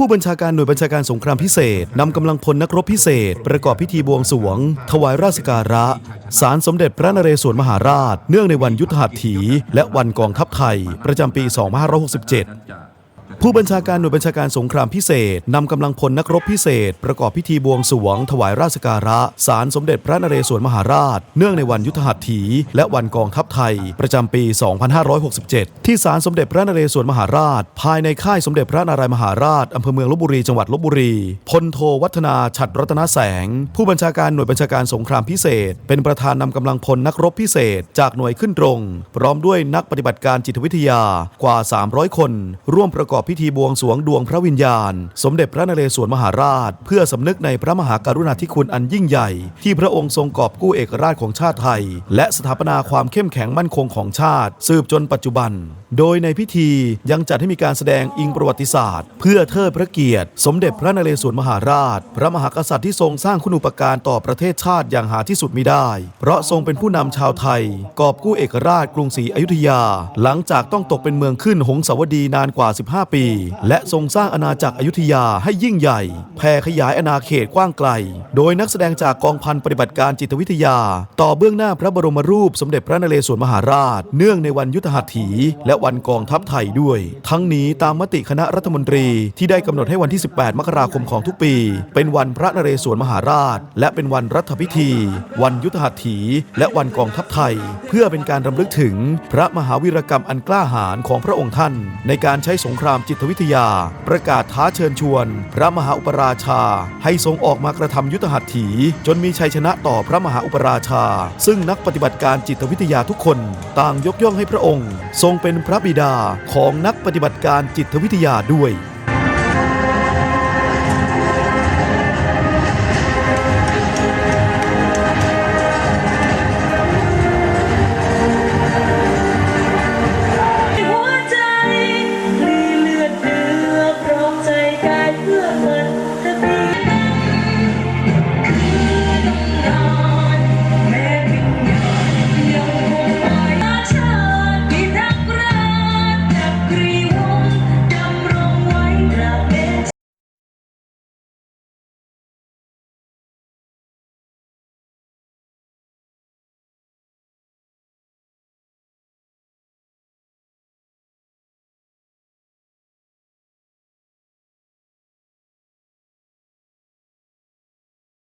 ผู้บัญชาการหน่วยบัญชาการสงครามพิเศษนำกำลังพลนักรบพิเศษ ประกอบพิธีบวงสวง ถวายราชการะ สารสมเด็จพระนเรศวรมหาราช เนื่องในวันยุทธหัตถี และวันกองทัพไทย ประจำปี 2567 ผู้บัญชาการหน่วยบัญชาการสงครามพิเศษนำกำลังพลนักรบพิเศษ ประกอบพิธีบวงสรวง ถวายราชการะสารสมเด็จพระนเรศวรมหาราช เนื่องในวันยุทธหัตถี และวันกองทัพไทย ประจำปี 2567 ที่ศาลสมเด็จพระนเรศวรมหาราช ภายในค่ายสมเด็จพระนารายมหาราชอำเภอเมืองลบบุรีจังหวัดลบบุรีพลโทวัฒนาฉัตรรัตนแสง ผู้บัญชาการหน่วยบัญชาการสงครามพิเศษ เป็นประธานนำกำลังพลนักรบพิเศษ จากหน่วยขึ้นตรง พร้อมด้วยนักปฏิบัติการจิตวิทยากว่า 300 คน ร่วมประกอบพิธีบวงสวงดวงพระวิญญาณ สมเด็จพระนเรศวรมหาราช เพื่อสำนึกในพระมหากรุณาธิคุณอันยิ่งใหญ่ ที่พระองค์ทรงกอบกู้เอกราชของชาติไทย และสถาปนาความเข้มแข็งมั่นคงของชาติ สืบจนปัจจุบัน โดยในพิธียังจัดให้มีการแสดงอิงประวัติศาสตร์ เพื่อเทิดพระเกียรติ สมเด็จพระนเรศวรมหาราช พระมหากษัตริย์ที่ทรงสร้างคุณูปการต่อประเทศชาติอย่างหาที่สุดมิได้ เพราะทรงเป็นผู้นำชาวไทย กอบกู้เอกราชกรุงศรีอยุธยา หลังจากต้องตกเป็นเมืองขึ้นหงสาวดีนานกว่า 15 ปีและทรงสร้างอาณาจักรอยุธยาให้ยิ่งใหญ่ แผ่ขยายอาณาเขตกว้างไกล โดยนักแสดงจากกองพันปฏิบัติการจิตวิทยา ต่อเบื้องหน้าพระบรมรูปสมเด็จพระนเรศวรมหาราช เนื่องในวันยุทธหัตถี และวันกองทัพไทยด้วย ทั้งนี้ตามมติคณะรัฐมนตรีที่ได้กำหนดให้วันที่ 18 มกราคมของทุกปี เป็นวันพระนเรศวรมหาราช และเป็นวันรัฐพิธี วันยุทธหัตถี และวันกองทัพไทย เพื่อเป็นการรำลึกถึงพระมหาวีรกรรมอันกล้าหาญของพระองค์ท่าน ในการใช้สงครามจิตวิทยา ประกาศท้าเชิญชวน พระมหาอุปราชา ให้ทรงออกมากระทำยุทธหัตถี จนมีชัยชนะต่อพระมหาอุปราชา ซึ่งนักปฏิบัติการจิตวิทยาทุกคน ต่างยกย่องให้พระองค์ ทรงเป็นพระบิดาของนักปฏิบัติการจิตวิทยาด้วย